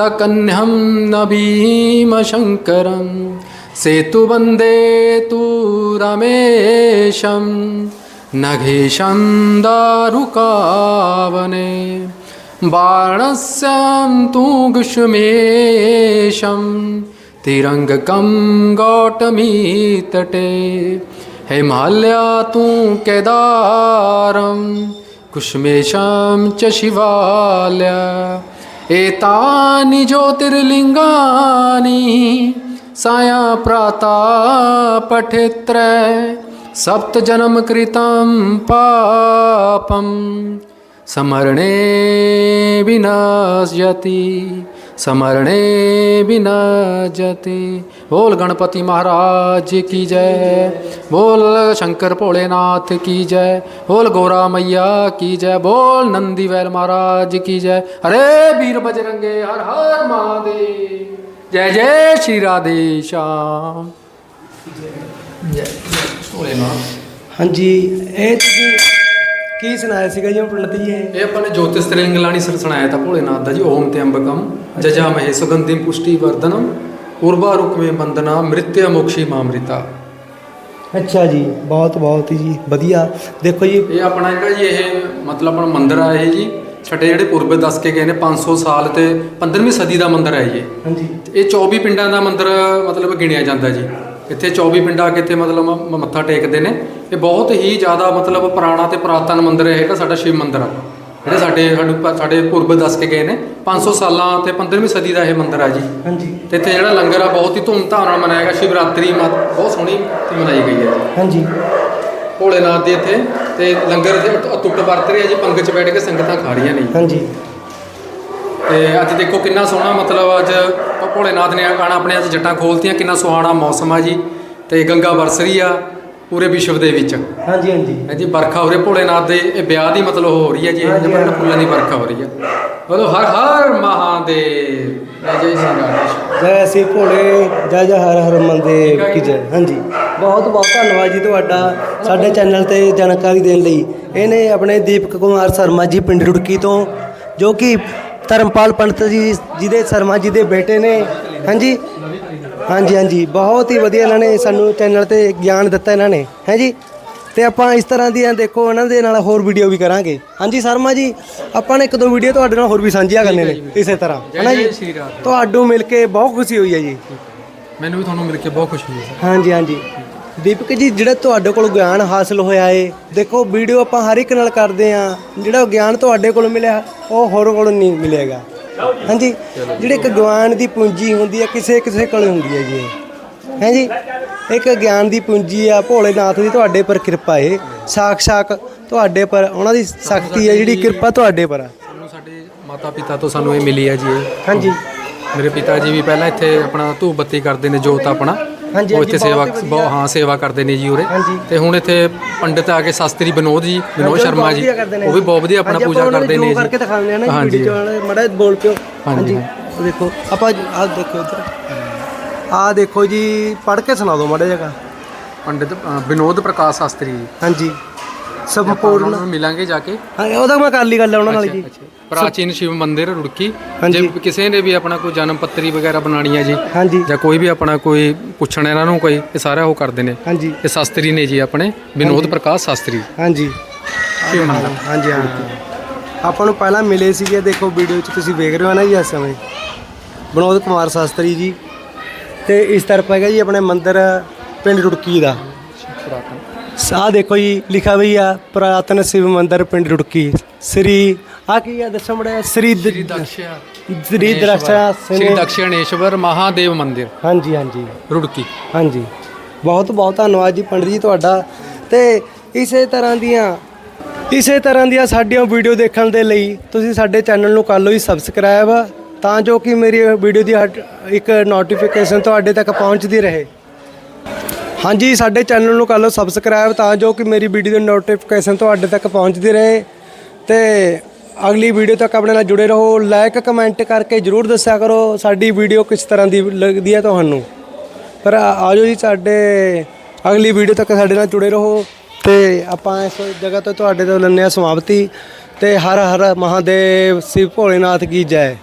दकन्यं नभीमशङ्करं सेतुवन्दे तु रमेशं नघेशं दारुकावने बाणस्यां तु गुष्मेशं तिरङ्गकं गौतमीतटे हिमाल्या तु केदारं कुष्मेशं च शिवाल्या एतानि ज्योतिर्लिङ्गानि साया प्राता पठेत्र सप्तजन्मकृतं पापम् ਸਮਰਣੇ ਬਿਨਾਸ ਜਤੀ ਸਮਰਣੇ ਬਿਨਾ ਜਤੀ ਬੋਲ ਗਣਪਤੀ ਮਹਾਰਾਜ ਕੀ ਜੈ ਬੋਲ ਸ਼ੰਕਰ ਭੋਲੇਨਾਥ ਕੀ ਜੈ ਬੋਲ ਗੋਰਾ ਮਈਆ ਕੀ ਜੈ ਬੋਲ ਨੰਦੀ ਵੈਲ ਮਹਾਰਾਜ ਕੀ ਜੈ। ਹਰੇ ਵੀਰ ਬਜਰੰਗੇ ਹਰ ਹਰ ਮਹਾਦੇਵ। ਜੈ ਜੈ ਸ਼੍ਰੀ ਰਾਧੇ ਸ਼ਾਮ। ਜੈ? ਜੈ ਭੋਲੇਨਾਥ। ਹਾਂਜੀ ਇਹ ਕੀ ਸੁਣਾਇਆ ਸੀਗਾ ਜੀ ਪੰਡਿਤ ਜੀ ਇਹ? ਇਹ ਆਪਾਂ ਨੇ ਜੋਤਿਸ਼ ਤ੍ਰਿਲਿੰਗ ਲਾਣੀ ਸਰ ਸੁਣਾਇਆ ਤਾਂ ਭੋਲੇਨਾਥ ਦਾ ਜੀ ਓਮ ਤੇ ਅੰਬਕਮ ਜਜਾ ਮਹੇ ਸੁਗੰਧਿਮ ਪੁਸ਼ਟੀ ਵਰਧਨਮ ਉਰਵਾ ਰੁਕਮੇ ਬੰਦਨਾ ਮ੍ਰਿਤਯ ਮੋਕਸ਼ੀ ਮਾਮ੍ਰਿਤਾ। ਅੱਛਾ ਜੀ ਬਹੁਤ ਬਹੁਤ ਜੀ ਵਧੀਆ। ਦੇਖੋ ਜੀ। ਇਹ ਆਪਣਾ ਜਿਹੜਾ ਜੀ ਇਹ ਮਤਲਬ ਆਪਣਾ ਮੰਦਿਰ ਆ ਇਹ ਜੀ। ਛਟੇ ਜਿਹੜੇ ਪੂਰਬੇ ਦੱਸ ਕੇ ਗਏ ਨੇ 500 ਸਾਲ ਤੇ 15ਵੀਂ ਸਦੀ ਦਾ ਮੰਦਿਰ ਹੈ ਜੀ ਇਹ। ਹਾਂਜੀ। ਇਹ 24 ਪਿੰਡਾਂ ਦਾ ਮੰਦਿਰ ਮਤਲਬ ਗਿਣਿਆ ਜਾਂਦਾ ਜੀ। ਇੱਥੇ 24 ਪਿੰਡਾਂ ਕੇ ਇੱਥੇ ਮਤਲਬ ਮ- ਮੱਥਾ ਟੇਕਦੇ ਨੇ। ਇਹ ਬਹੁਤ ਹੀ ਜ਼ਿਆਦਾ ਮਤਲਬ ਪੁਰਾਣਾ ਤੇ ਪੁਰਾਤਨ ਮੰਦਿਰ ਹੈ ਜਿਹੜਾ ਸਾਡਾ ਸ਼ਿਵ ਮੰਦਿਰ ਆ। ਜਿਹੜੇ ਸਾਡੇ ਸਾਨੂੰ ਸਾਡੇ ਪੂਰਬ ਦੱਸ ਕੇ ਗਏ ਨੇ। 500 ਸਾਲਾਂ ਤੇ 15ਵੀਂ ਸਦੀ ਦਾ ਇਹ ਮੰਦਿਰ ਆ ਜੀ। ਹਾਂਜੀ। ਤੇ ਇੱਥੇ ਜਿਹੜਾ ਲੰਗਰ ਆ ਬਹੁਤ ਹੀ ਧੂਮਧਾਮ ਨਾਲ ਮਨਾਇਆ ਗਿਆ। ਸ਼ਿਵਰਾਤਰੀ ਬਹੁਤ ਸੋਹਣੀ ਤੇ ਮਨਾਈ ਗਈ ਹੈ। ਜੀ ਹਾਂਜੀ। ਭੋਲੇਨਾਥ ਦੇ ਇੱਥੇ ਤੇ ਲੰਗਰ ਦੇ ਅਟ- ਅਟੁੱਟ ਵਰਤ ਰਿਹਾ ਜੀ। ਪੰਗਤ 'ਚ ਬੈਠ ਕੇ ਸੰਗਤਾਂ ਖਾ ਰਹੀਆਂ ਨੇ। ਹਾਂਜੀ। ਤੇ ਅੱਜ ਦੇਖੋ ਕਿੰਨਾ ਸੋਹਣਾ ਮਤਲਬ ਅੱਜ ਭੋਲੇਨਾਥ ਨੇ ਆਣਾ ਆਪਣੇ ਅੱਜ ਜੱਟਾਂ ਖੋਲਤੀਆਂ। ਕਿੰਨਾ ਸੁਹਾਣਾ ਮੌਸਮ ਆ ਜੀ। ਤੇ ਗੰਗਾ ਵਰਸ ਰਹੀ ਆ। ਪੂਰੇ ਵਿਸ਼ਵ ਦੇ ਵਿੱਚ। ਹਾਂਜੀ ਹਾਂਜੀ। ਹੈ ਜੀ ਵਰਖਾ ਹੋ ਰਹੀ ਹੈ ਭੋਲੇਨਾਥ ਦੇ ਇਹ ਵਿਆਹ ਦੀ ਮਤਲਬ ਹੋ ਰਹੀ ਹੈ ਜੀ ਹਾਂਜੀ, ਹਾਂਜੀ। ਫੁੱਲਾਂ ਦੀ ਵਰਖਾ ਹੋ ਰਹੀ ਹੈ। ਬੋਲੋ ਹਰ ਹਰ ਮਹਾਦੇਵ। ਜੈ ਜੈ ਸ਼੍ਰੀ ਰਾਧੇ ਜੈ ਅਸੀਂ ਭੋਲੇ ਜੈ ਜੈ ਹਰ ਹਰ ਮੰਦੇ ਕੀ ਜੈ। ਹਾਂਜੀ। ਬਹੁਤ ਬਹੁਤ ਧੰਨਵਾਦ ਜੀ ਤੁਹਾਡਾ ਸਾਡੇ ਚੈਨਲ ਤੇ ਜਾਣਕਾਰੀ ਦੇਣ ਲਈ। ਇਹਨੇ ਆਪਣੇ ਦੀਪਕ ਕੁਮਾਰ ਸ਼ਰਮਾ ਜੀ ਪਿੰਡ ਰੁੜਕੀ ਤੋਂ ਜੋ ਕਿ ਧਰਮਪਾਲ ਪੰਡਤ ਜੀ ਜਿਹਦੇ ਸ਼ਰਮਾ ਜੀ ਦੇ ਬੇਟੇ ਨੇ। ਹਾਂਜੀ। ਹਾਂਜੀ ਹਾਂਜੀ। ਬਹੁਤ ਹੀ ਵਧੀਆ ਇਹਨਾਂ ਨੇ ਸਾਨੂੰ ਚੈਨਲ ਤੇ ਗਿਆਨ ਦਿੱਤਾ ਇਹਨਾਂ ਨੇ। ਹੈ ਜੀ? ਤੇ ਆਪਾਂ ਇਸ ਤਰ੍ਹਾਂ ਦੀਆਂ ਦੇਖੋ ਇਹਨਾਂ ਦੇ ਨਾਲ ਹੋਰ ਵੀਡੀਓ ਵੀ ਕਰਾਂਗੇ। ਹਾਂਜੀ ਸ਼ਰਮਾ ਜੀ ਆਪਾਂ ਨੇ ਇੱਕ ਦੋ ਵੀਡੀਓ ਤੁਹਾਡੇ ਨਾਲ ਹੋਰ ਵੀ ਸਾਂਝੀਆਂ ਕਰਨੇ ਨੇ ਇਸੇ ਤਰ੍ਹਾਂ। ਜੈ ਹੈ ਨਾ ਜੈ ਤੁਹਾਨੂੰ ਮਿਲ ਕੇ ਬਹੁਤ ਖੁਸ਼ੀ ਹੋਈ ਹੈ ਜੀ। ਮੈਨੂੰ ਵੀ ਤੁਹਾਨੂੰ ਮਿਲ ਕੇ ਬਹੁਤ ਖੁਸ਼ੀ ਹੋਈ ਸਰ ਹਾਂਜੀ ਹਾਂਜੀ। ਦੀਪਕ ਜੀ ਜਿਹੜਾ ਤੁਹਾਡੇ ਕੋਲ ਗਿਆਨ ਹਾਸਲ ਹੋਇਆ ਏ ਦੇਖੋ ਵੀਡੀਓ ਆਪਾਂ ਹਰ ਇੱਕ ਨਾਲ ਕਰਦੇ ਆ ਜਿਹੜਾ ਗਿਆਨ ਤੁਹਾਡੇ ਕੋਲ ਮਿਲਿਆ ਉਹ ਹੋਰ ਕੋਲ ਨਹੀਂ ਮਿਲੇਗਾ। ਹਾਂਜੀ। ਜਿਹੜੇ ਇੱਕ ਗਿਆਨ ਦੀ ਪੂੰਜੀ ਹੁੰਦੀ ਹੈ ਕਿਸੇ ਕਿਸੇ ਕੋਲ ਹੁੰਦੀ ਹੈ ਜੀ ਇਹ। ਹੈ ਜੀ? ਇੱਕ ਗਿਆਨ ਦੀ ਪੂੰਜੀ ਆ ਭੋਲੇਨਾਥ ਦੀ ਤੁਹਾਡੇ ਪਰ ਕਿਰਪਾ ਏ। ਸਾਖਸ਼ਾਤ ਤੁਹਾਡੇ ਪਰ ਉਹਨਾਂ ਦੀ ਸ਼ਕਤੀ ਹੈ ਜਿਹੜੀ ਕਿਰਪਾ ਤੁਹਾਡੇ ਪਰ ਆ। ਸਾਨੂੰ ਸਾਡੇ ਮਾਤਾ ਪਿਤਾ ਤੋਂ ਸਾਨੂੰ ਇਹ ਮਿਲੀ ਹੈ ਜੀ ਇਹ। ਹਾਂਜੀ। ਮੇਰੇ ਪਿਤਾ ਜੀ ਵੀ ਪਹਿਲਾਂ ਇੱਥੇ ਆਪਣਾ ਧੂਪ ਬੱਤੀ ਕਰਦੇ ਨੇ ਜੋਤ ਆਪਣਾ। ਹਾਂਜੀ, ਉਹ ਇੱਥੇ ਸੇਵਾ ਬਹੁਤ ਹੀ ਬਹੁਤ ਹਾਂ ਸੇਵਾ ਕਰਦੇ ਨੇ ਜੀ ਉਰੇ। ਹਾਂਜੀ। ਤੇ ਹੁਣ ਇੱਥੇ ਪੰਡਿਤ ਆ ਕੇ ਸ਼ਾਸਤਰੀ ਵਿਨੋਦ ਜੀ ਵਿਨੋਦ ਸ਼ਰਮਾ ਜੀ ਉਹ ਵੀ ਬਹੁਤ ਵਧੀਆ ਆਪਣਾ ਪੂਜਾ ਕਰਦੇ ਨੂੰ ਜੋ। ਕਰਕੇ ਦਿਖਾਉਂਦੇ ਆ ਨਾ ਹਾਂਜੀ ਵੀਡੀਓ ਮੜਾ ਬੋਲ ਪਿਓ। ਹਾਂਜੀ। ਉਹ ਦੇਖੋ ਆਪਾਂ ਆਹ ਦੇਖੋ ਇੱਧਰ। ਆ ਦੇਖੋ ਜੀ ਪੜ੍ਹ ਕੇ ਸੁਣਾ ਦਿਓ ਮਾੜਾ ਜਿਹਾ। ਪੰਡਿਤ ਅ, ਵਿਨੋਦ ਪ੍ਰਕਾਸ਼ ਸ਼ਾਸਤਰੀ ਜੀ। ਹਾਂਜੀ। ਆਪਾਂ ਸੰਪੂਰਨ ਨੂੰ ਮਿਲਾਂਗੇ ਜਾ ਕੇ। ਹਾਂ ਉਹਦਾ ਮੈਂ ਕਰ ਲਈ ਗੱਲ ਉਹਨਾਂ ਨਾਲ ਜੀ। ਪ੍ਰਾਚੀਨ ਸ਼ਿਵ ਮੰਦਿਰ ਰੁੜਕੀ। ਹਾਂਜੀ। ਜੇ ਕਿਸੇ ਨੇ ਵੀ ਆਪਣਾ ਕੋਈ ਜਨਮ ਪੱਤਰੀ ਵਗੈਰਾ ਬਣਾਣੀ ਹੈ ਜੀ ਹਾਂਜੀ। ਜਾਂ ਕੋਈ ਵੀ ਆਪਣਾ ਕੋਈ ਪੁੱਛਣਾ ਇਹਨਾਂ ਨੂੰ ਕੋਈ ਇਹ ਸਾਰਾ ਉਹ ਕਰਦੇ ਨੇ। ਹਾਂਜੀ। ਇਹ ਸ਼ਾਸਤਰੀ ਨੇ ਜੀ ਆਪਣੇ ਵਿਨੋਦ ਪ੍ਰਕਾਸ਼ ਸ਼ਾਸਤਰੀ। ਹਾਂਜੀ। ਸ਼ਿਵ ਮੰਦਿਰ। ਹਾਂਜੀ ਹਾਂ। ਆਪਾਂ ਨੂੰ ਪਹਿਲਾਂ ਮਿਲੇ ਸੀਗੇ ਦੇਖੋ ਵੀਡੀਓ 'ਚ ਤੁਸੀਂ ਵੇਖ ਰਹੇ ਹੋ ਨਾ ਜੀ ਇਸ ਸਮੇਂ। ਵਿਨੋਦ ਕੁਮਾਰ ਸ਼ਾਸਤਰੀ ਜੀ। ਤੇ ਇਸ ਤਰਫ ਹੈਗਾ ਜੀ ਆਪਣੇ ਮੰਦਿਰ ਪਿੰਡ ਰੁੜਕੀ ਦਾ। ਸਾਹ ਦੇਖੋ ਜੀ ਲਿਖਾ ਵੀ ਆ ਪ੍ਰਾਤਨ ਸ਼ਿਵ ਮੰਦਿਰ ਪਿੰਡ ਰੁੜਕੀ। ਸ੍ਰੀ ਆ ਕੀ ਆ ਦੱਸੋ ਮੜਾ ਸ੍ਰੀ ਦ- ਸ੍ਰੀ ਦਕਸ਼ਿਆ ਸ੍ਰੀ ਦਰਸ਼ਾ ਸ੍ਰੀ ਦਕਸ਼ਿਣੇਸ਼ਵਰ ਮਹਾਦੇਵ ਮੰਦਿਰ। ਹਾਂਜੀ ਹਾਂਜੀ। ਰੁੜਕੀ। ਹਾਂਜੀ। ਬਹੁਤ ਬਹੁਤ ਧੰਨਵਾਦ ਜੀ ਪੰਡਿਤ ਜੀ ਤੁਹਾਡਾ। ਤੇ ਇਸੇ ਤਰ੍ਹਾਂ ਦੀਆਂ ਇਸੇ ਤਰ੍ਹਾਂ ਦੀਆਂ ਸਾਡੀਆਂ ਵੀਡੀਓ ਦੇਖਣ ਦੇ ਲਈ ਤੁਸੀਂ ਸਾਡੇ ਚੈਨਲ ਨੂੰ ਕਰ ਲਓ ਜੀ ਸਬਸਕ੍ਰਾਈਬ ਤਾਂ ਜੋ ਕਿ ਮੇਰੀ ਵੀਡੀਓ ਦੀ ਹਟ- ਇੱਕ ਨੋਟੀਫਿਕੇਸ਼ਨ ਤੁਹਾਡੇ ਤੱਕ ਪਹੁੰਚਦੀ ਰਹੇ। ਹਾਂਜੀ, ਸਾਡੇ ਚੈਨਲ ਨੂੰ ਕਰ ਲਓ ਸਬਸਕ੍ਰਾਈਬ ਤਾਂ ਜੋ ਕਿ ਮੇਰੀ ਵੀਡੀਓ ਦੀ ਨੋਟੀਫਿਕੇਸ਼ਨ ਤੁਹਾਡੇ ਤੱਕ ਪਹੁੰਚਦੀ ਰਹੇ। ਤੇ ਅਗਲੀ ਵੀਡੀਓ ਤੱਕ ਆਪਣੇ ਨਾਲ ਜੁੜੇ ਰਹੋ। ਲਾਈਕ ਕਮੈਂਟ ਕਰਕੇ ਜਰੂਰ ਦੱਸਿਆ ਕਰੋ ਸਾਡੀ ਵੀਡੀਓ ਕਿਸ ਤਰ੍ਹਾਂ ਦੀ ਲੱਗਦੀ ਹੈ ਤੁਹਾਨੂੰ। ਪਰ ਆ- ਆਜੋ ਜੀ ਸਾਡੇ ਅਗਲੀ ਵੀਡੀਓ ਤੱਕ ਸਾਡੇ ਨਾਲ ਜੁੜੇ ਰਹੋ। ਤੇ ਆਪਾਂ ਇਸ ਜਗ੍ਹਾ ਤੋਂ ਤੁਹਾਡੇ ਤੋਂ ਲੈਂਦੇ ਹਾਂ ਸਮਾਪਤੀ। ਤੇ ਹਰ ਹਰ ਮਹਾਦੇਵ, ਸ਼ਿਵ ਭੋਲੇਨਾਥ ਕੀ ਜੈ।